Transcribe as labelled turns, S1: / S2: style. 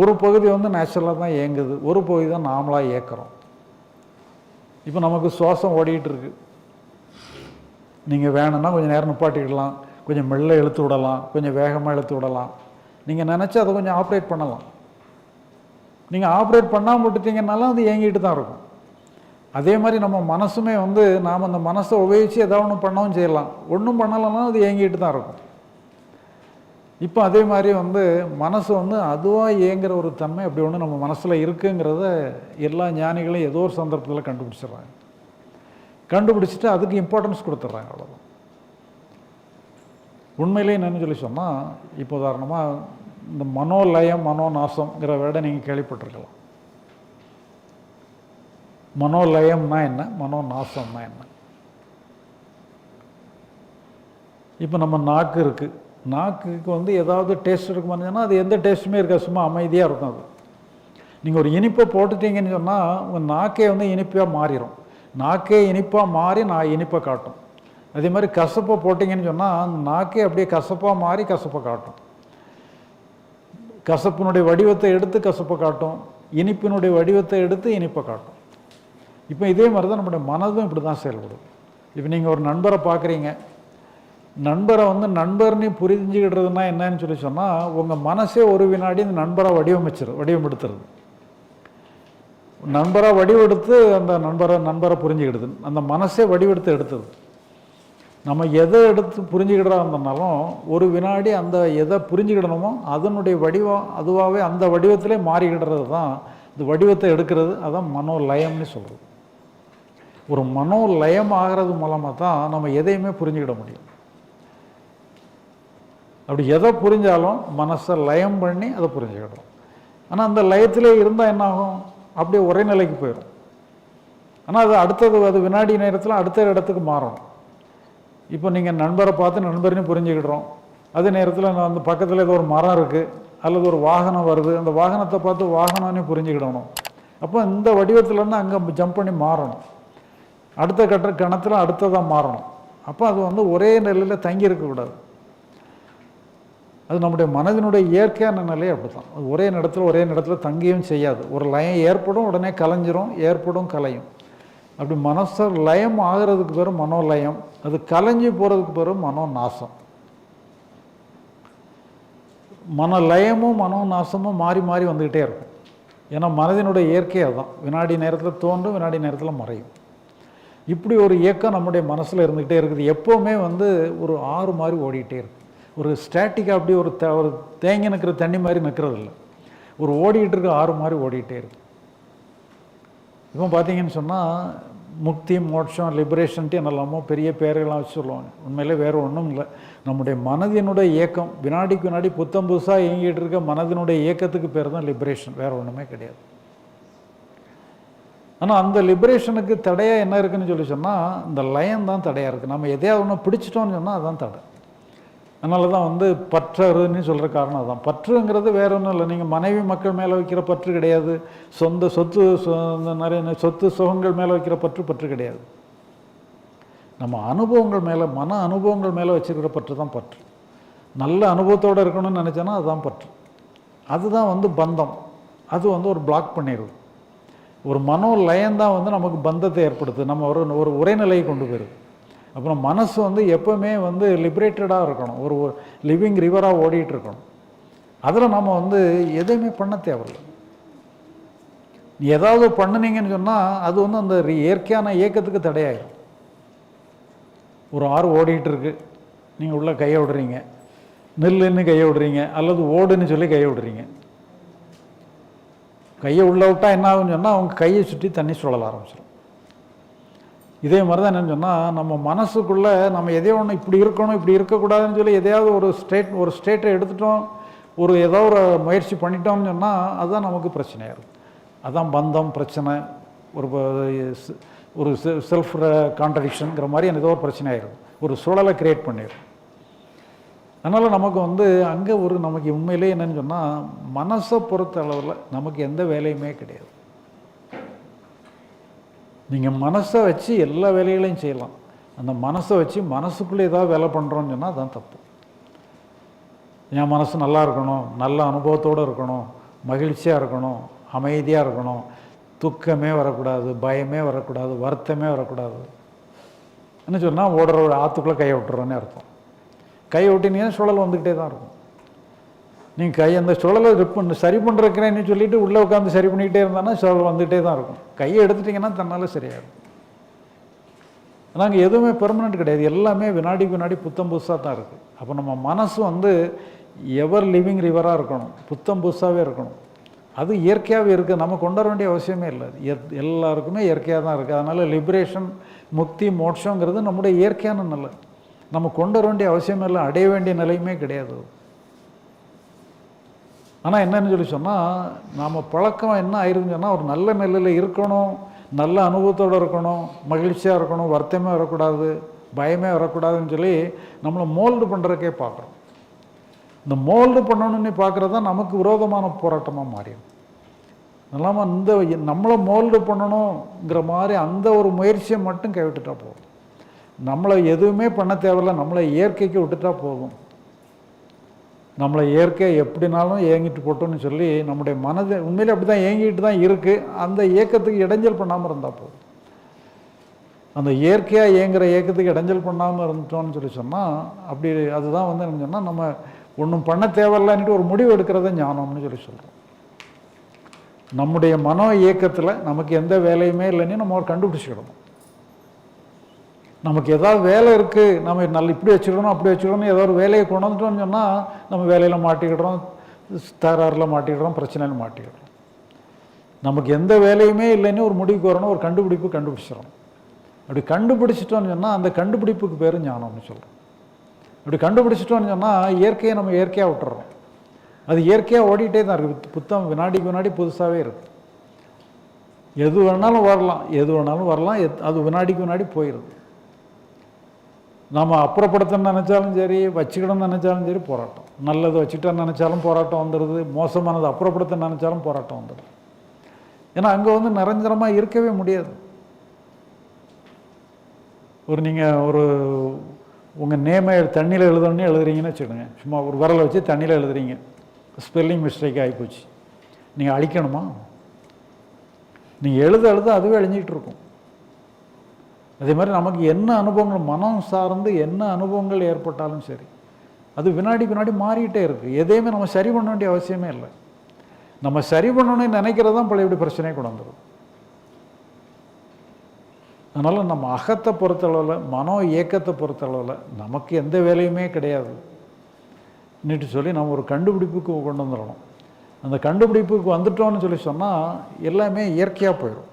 S1: ஒரு பகுதி வந்து நேச்சுரலாக தான் இயங்குது. ஒரு பகுதி தான் நாமளாக இயக்குறோம். இப்போ நமக்கு சுவாசம் ஓடிட்டு இருக்கு. நீங்கள் வேணும்னா கொஞ்சம் நேரம் நிப்பாட்டிக்கிடலாம் கொஞ்சம் மெல்ல இழுத்து விடலாம். கொஞ்சம் வேகமாக இழுத்து விடலாம். நீங்கள் நினச்சி அதை கொஞ்சம் ஆப்ரேட் பண்ணலாம். நீங்கள் ஆப்ரேட் பண்ணாமல் விட்டுட்டீங்கனாலும் அது இயங்கிட்டு தான் இருக்கும். அதே மாதிரி நம்ம மனசுமே வந்து நாம் அந்த மனசை உபயோகித்து ஏதாவது ஒன்று பண்ணவும் செய்யலாம். ஒன்றும் பண்ணலைன்னா அது இயங்கிட்டு தான் இருக்கும். இப்போ அதே மாதிரி வந்து மனசு வந்து அதுவாக இயங்குற ஒரு தன்மை அப்படி ஒன்று நம்ம மனசில் இருக்குங்கிறத எல்லா ஞானிகளும் ஏதோ ஒரு சந்தர்ப்பத்தில் கண்டுபிடிச்சிடுறாங்க. கண்டுபிடிச்சிட்டு அதுக்கு இம்பார்ட்டன்ஸ் கொடுத்துட்றாங்க அவ்வளோதான் உண்மையிலே என்னன்னு சொல்லி சொன்னால் இப்போ உதாரணமாக இந்த மனோலயம் மனோநாசம்ங்கிற வேர்டை நீங்கள் கேள்விப்பட்டிருக்கலாம். மனோலயம்னா என்ன? மனோநாசம்னா என்ன? இப்போ நம்ம நாக்கு இருக்குது நாக்குக்கு வந்து ஏதாவது டேஸ்ட் இருக்குமான்னு சொன்னால் அது எந்த டேஸ்ட்டுமே இருக்காது சும்மா அமைதியாக இருக்கும் அது. நீங்கள் ஒரு இனிப்பை போட்டுட்டீங்கன்னு சொன்னால் உங்கள் நாக்கே வந்து இனிப்பாக மாறிடும் நாக்கே இனிப்பாக மாறி நான் இனிப்பை காட்டும். அதே மாதிரி கசப்பை போட்டிங்கன்னு சொன்னால் நாக்கே அப்படியே கசப்பாக மாறி கசப்பை காட்டும். கசப்பினுடைய வடிவத்தை எடுத்து கசப்பை காட்டும். இனிப்பினுடைய வடிவத்தை எடுத்து இனிப்பை காட்டும். இப்போ இதே மாதிரி தான் நம்முடைய மனதும் இப்படி தான் செயல்படும். இப்போ நீங்கள் ஒரு நண்பரை பார்க்குறீங்க நண்பரை வந்து நண்பர்னு புரிஞ்சுக்கிடுறதுனா என்னன்னு சொல்லி சொன்னால் உங்கள் மனசே ஒரு வினாடி இந்த நண்பரை வடிவமைச்சிரு வடிவமெடுத்துறது நண்பரை வடிவெடுத்து அந்த நண்பரை நண்பரை புரிஞ்சுக்கிடுது. அந்த மனசே வடிவெடுத்து எடுத்தது. நம்ம எதை எடுத்து புரிஞ்சுக்கிடுறா இருந்தாலும் ஒரு வினாடி அந்த எதை புரிஞ்சுக்கிடணுமோ அதனுடைய வடிவம் அதுவாகவே அந்த வடிவத்திலே மாறிக்கிடுறது தான் இந்த வடிவத்தை எடுக்கிறது அதான் மனோலயம்னு சொல்கிறது ஒரு மனோலயம் ஆகிறது மூலமாக தான் நம்ம எதையுமே புரிஞ்சுக்கிட முடியும். அப்படி எதை புரிஞ்சாலும் மனசை லயம் பண்ணி அதை புரிஞ்சுக்கிடும் ஆனால் அந்த லயத்திலே இருந்தால் என்ன ஆகும் அப்படியே ஒரே நிலைக்கு போயிடும் ஆனால் அது அடுத்தது அது வினாடி நேரத்தில் அடுத்த இடத்துக்கு மாறணும். இப்போ நீங்கள் நண்பரை பார்த்து நண்பரையும் புரிஞ்சுக்கிடுறோம். அதே நேரத்தில் நான் அந்த பக்கத்தில் ஏதோ ஒரு மரம் இருக்குது அல்லது ஒரு வாகனம் வருது அந்த வாகனத்தை பார்த்து வாகனம்னு புரிஞ்சுக்கிடணும். அப்போ இந்த வடிவத்துலேருந்து அங்கே ஜம்ப் பண்ணி மாறணும். அடுத்த கட்ட கணத்தில் அடுத்ததாக மாறணும். அப்போ அது வந்து ஒரே நிலையில் தங்கி இருக்கக்கூடாது அது நம்முடைய மனதினுடைய இயற்கையான நிலையே அப்படி தான் அது ஒரே இடத்துல ஒரே இடத்துல தங்கியும் செய்யாது. ஒரு லயம் ஏற்படும் உடனே கலைஞ்சிரும் ஏற்படும் கலையும். அப்படி மனச லயம் ஆகிறதுக்கு பேர் மனோலயம் அது கலைஞ்சு போகிறதுக்கு பேர் மனோ நாசம் மன லயமும் மனோ நாசமும் மாறி மாறி வந்துக்கிட்டே இருக்கும். ஏன்னா மனதினுடைய இயற்கை அதுதான். வினாடி நேரத்தில் தோன்றும் வினாடி நேரத்தில் மறையும். இப்படி ஒரு இயக்கம் நம்முடைய மனசில் இருந்துக்கிட்டே இருக்குது. எப்போவுமே வந்து ஒரு ஆறு மாதிரி ஓடிக்கிட்டே இருக்குது ஒரு ஸ்டாட்டிக்காக அப்படி ஒரு த ஒரு தேங்கி நிற்கிற தண்ணி மாதிரி நிற்கிறது இல்லை ஒரு ஓடிக்கிட்டு இருக்க ஆறு மாதிரி ஓடிக்கிட்டே இருக்கு. இப்போ பார்த்தீங்கன்னு சொன்னால் முக்தி மோட்சம் லிபரேஷன்ட்டு என்னெல்லாமோ பெரிய பேரெல்லாம் வச்சு சொல்லுவாங்க. உண்மையிலே வேறு ஒன்றும் இல்லை. நம்முடைய மனதினுடைய இயக்கம் வினாடிக்கு வினாடி புத்தம் புதுசாக இயங்கிட்டு இருக்க மனதினுடைய இயக்கத்துக்கு பேர் தான் லிபரேஷன் வேறு ஒன்றுமே கிடையாது. ஆனால் அந்த லிபரேஷனுக்கு தடையாக என்ன இருக்குன்னு சொல்லி சொன்னால் இந்த லயம் தான் தடையாக இருக்குது நம்ம எதையாவது ஒன்று பிடிச்சிட்டோம்னு சொன்னால் அதுதான் தடை. அதனால தான் வந்து பற்றறுன்னு சொல்கிற காரணம் அதுதான் பற்றுங்கிறது வேற ஒன்றும் இல்லை. நீங்கள் மனைவி மக்கள் மேலே வைக்கிற பற்று கிடையாது. சொந்த சொத்து சொ- நிறைய சொத்து சுகங்கள் மேலே வைக்கிற பற்று பற்று கிடையாது. நம்ம அனுபவங்கள் மேலே மன அனுபவங்கள் மேலே வச்சுருக்கிற பற்று தான் பற்று. நல்ல அனுபவத்தோடு இருக்கணும்னு நினச்சேன்னா அதுதான் பற்று. அதுதான் வந்து பந்தம். அது வந்து ஒரு பிளாக் பண்ணிடுது ஒரு மனோ லயம் தான் வந்து நமக்கு பந்தத்தை ஏற்படுத்துது. நம்ம ஒரு ஒரு உரைநிலையை கொண்டு போயிடுது அப்புறம் மனசு வந்து எப்பவுமே வந்து லிபரேட்டடாக இருக்கணும். ஒரு லிவிங் ரிவராக ஓடிட்டு இருக்கணும் அதில் நம்ம வந்து எதையுமே பண்ண தேவையில்லை. நீ ஏதாவது பண்ணுனீங்கன்னு சொன்னால் அது வந்து அந்த ரி- இயற்கையான இயக்கத்துக்கு தடையாயிடும் ஒரு ஆறு ஓடிட்டு இருக்கு நீங்கள் உள்ளே கையை விடுறீங்க நெல்லுன்னு கையை விடுறீங்க அல்லது ஓடுன்னு சொல்லி கையை விடுறீங்க கையை உள்ளே விட்டால் என்ன ஆகும்னு சொன்னால் அவங்க கையை சுற்றி தண்ணி சுழல ஆரம்பிச்சிடும் இதே மாதிரி தான் என்னன்னு சொன்னால் நம்ம மனசுக்குள்ளே நம்ம எதையோ ஒன்று இப்படி இருக்கணும் இப்படி இருக்கக்கூடாதுன்னு சொல்லி எதையாவது ஒரு ஸ்டேட் ஒரு ஸ்டேட்டை எடுத்துட்டோம் ஒரு ஏதோ ஒரு முயற்சி பண்ணிட்டோம்னு சொன்னால் அதுதான் நமக்கு பிரச்சனையாக இருக்கும். அதுதான் பந்தம் பிரச்சனை ஒரு ஒரு செல்ஃப் கான்ட்ரடிக்ஷனுங்கிற மாதிரி ஏதோ ஒரு பிரச்சனை ஒரு சூழலை கிரியேட் பண்ணிடும் அதனால் நமக்கு வந்து அங்கே ஒரு நமக்கு உண்மையிலே என்னன்னு சொன்னால் மனசை பொறுத்த அளவில் நமக்கு எந்த வேலையுமே கிடையாது. நீங்கள் மனசை வச்சு எல்லா வேலைகளையும் செய்யலாம். அந்த மனசை வச்சு மனசுக்குள்ளே ஏதாவது வேலை பண்ணுறோன்னு சொன்னால் அதுதான் தப்பு. என் மனசு நல்லா இருக்கணும் நல்ல அனுபவத்தோடு இருக்கணும் மகிழ்ச்சியாக இருக்கணும் அமைதியாக இருக்கணும். துக்கமே வரக்கூடாது பயமே வரக்கூடாது வருத்தமே வரக்கூடாது. என்ன சொன்னால் ஓடுற ஒரு ஆற்றுக்குள்ளே கையை விட்டுறோன்னு அர்த்தம். கையை விட்டினீங்கன்னா சுழல் வந்துக்கிட்டே தான் இருக்கும். நீங்கள் கை அந்த சுழலை ரிப் சரி பண்ணுறக்கிறேன்னு சொல்லிட்டு உள்ளே உட்காந்து சரி பண்ணிக்கிட்டே இருந்தானா சுழல் வந்துகிட்டே தான் இருக்கும். கையை எடுத்துட்டிங்கன்னா தன்னால் சரியாகும் நாங்கள் எதுவுமே பெர்மனெண்ட் கிடையாது. எல்லாமே வினாடி வினாடி புத்தம் புதுசாக தான் இருக்குது அப்போ நம்ம மனசு வந்து எவர் லிவிங் ரிவராக இருக்கணும். புத்தம் புதுசாகவே இருக்கணும். அது இயற்கையாகவே இருக்குது நம்ம கொண்டு வர வேண்டிய அவசியமே இல்லை. எத் எல்லாருக்குமே இயற்கையாக தான் இருக்குது அதனால் லிபரேஷன் முக்தி மோட்சங்கிறது நம்முடைய இயற்கையான நிலை. நம்ம கொண்டு வர வேண்டிய அவசியமே இல்லை. அடைய வேண்டிய நிலையுமே கிடையாது. ஆனால் என்னன்னு சொல்லி சொன்னால் நாம் பழக்கம் என்ன ஆயிருதுன்னு சொன்னால் ஒரு நல்ல நிலையில் இருக்கணும் நல்ல அனுபவத்தோடு இருக்கணும் மகிழ்ச்சியாக இருக்கணும் வருத்தமே வரக்கூடாது பயமே வரக்கூடாதுன்னு சொல்லி நம்மளை மோல்டு பண்ணுறதுக்கே பார்க்குறோம். இந்த மோல்டு பண்ணணும்னு பார்க்குறது தான் நமக்கு விரோதமான போராட்டமாக மாறிடும். இல்லாமல் இந்த நம்மளை மோல்டு பண்ணணுங்கிற மாதிரி அந்த ஒரு முயற்சியை மட்டும் கைவிட்டுட்டா போதும். நம்மளை எதுவுமே பண்ண தேவையில்ல நம்மளை இயற்கைக்கு விட்டுட்டா போதும். நம்மளை இயற்கை எப்படினாலும் ஏங்கிட்டு போட்டோம்னு சொல்லி நம்முடைய மனது உண்மையிலே அப்படி தான் ஏங்கிட்டு தான் இருக்குது அந்த இயக்கத்துக்கு இடைஞ்சல் பண்ணாமல் இருந்தால் போதும். அந்த இயற்கையாக இயங்குகிற இயக்கத்துக்கு இடைஞ்சல் பண்ணாமல் இருந்துட்டோம்னு சொல்லி சொன்னால் அப்படி அதுதான் வந்து என்ன சொன்னால் நம்ம ஒன்றும் பண்ண தேவையில்லைன்ட்டு ஒரு முடிவு எடுக்கிறத ஞானம்னு சொல்லி சொல்கிறோம் நம்முடைய மனோ இயக்கத்தில் நமக்கு எந்த வேலையுமே இல்லைன்னு நம்ம ஒரு கண்டுபிடிச்சிக்கிடணும். நமக்கு ஏதாவது வேலை இருக்குது நம்ம நல்ல இப்படி வச்சுக்கணும் அப்படி வச்சுக்கணும் ஏதோ ஒரு வேலையை கொண்டு வந்துட்டோம்னு சொன்னால் நம்ம வேலையில் மாட்டிக்கிடுறோம் தகராறில் மாட்டிக்கிடுறோம் பிரச்சனையில் மாட்டிக்கிடுறோம். நமக்கு எந்த வேலையுமே இல்லைன்னு ஒரு முடிவுக்கு வரணும் ஒரு கண்டுபிடிப்பு கண்டுபிடிச்சிடணும். அப்படி கண்டுபிடிச்சிட்டோம்னு சொன்னால் அந்த கண்டுபிடிப்புக்கு பேர் ஞானம்னு சொல்கிறோம் அப்படி கண்டுபிடிச்சிட்டோம்னு சொன்னால் இயற்கையை நம்ம இயற்கையாக விட்டுறோம். அது இயற்கையாக ஓடிக்கிட்டே தான் இருக்குது புத்தம் வினாடிக்கு வினாடி புதுசாகவே இருக்குது எது வேணாலும் வரலாம் எது வேணாலும் வரலாம் எத்- அது வினாடிக்கு வினாடி போயிடுது நம்ம அப்புறப்படுத்தணும்னு நினச்சாலும் சரி வச்சுக்கணும்னு நினச்சாலும் சரி போராட்டம். நல்லது வச்சுட்டா நினச்சாலும் போராட்டம் வந்துடுது மோசமானது அப்புறப்படுத்த நினச்சாலும் போராட்டம் வந்துடுது ஏன்னா அங்கே வந்து நிரந்தரமாக இருக்கவே முடியாது. ஒரு நீங்கள் ஒரு உங்கள் நேமை தண்ணியில் எழுதணும்னு எழுதுறீங்கன்னு வச்சுக்கோங்க. சும்மா ஒரு விரலை வச்சு தண்ணியில் எழுதுறீங்க. ஸ்பெல்லிங் மிஸ்டேக் ஆகிப்போச்சு நீங்கள் அழிக்கணுமா? நீங்கள் எழுத எழுத அதுவே அழிஞ்சிக்கிட்டு இருக்கும். அதே மாதிரி நமக்கு என்ன அனுபவங்கள் மனம் சார்ந்து என்ன அனுபவங்கள் ஏற்பட்டாலும் சரி அது வினாடி வினாடி மாறிக்கிட்டே இருக்குது எதையுமே நம்ம சரி பண்ண வேண்டிய அவசியமே இல்லை. நம்ம சரி பண்ணணும்னு நினைக்கிறது தான் பழையபடி பிரச்சனையை கொண்டு வந்துடும் அதனால் நம்ம அகத்தை பொறுத்தளவில் மனோ இயக்கத்தை பொறுத்தளவில் நமக்கு எந்த வேலையுமே கிடையாது. நீட்டு சொல்லி நம்ம ஒரு கண்டுபிடிப்புக்கு கொண்டு வந்துடணும். அந்த கண்டுபிடிப்புக்கு வந்துட்டோம்னு சொல்லி சொன்னால் எல்லாமே இயற்கையாக போயிடும்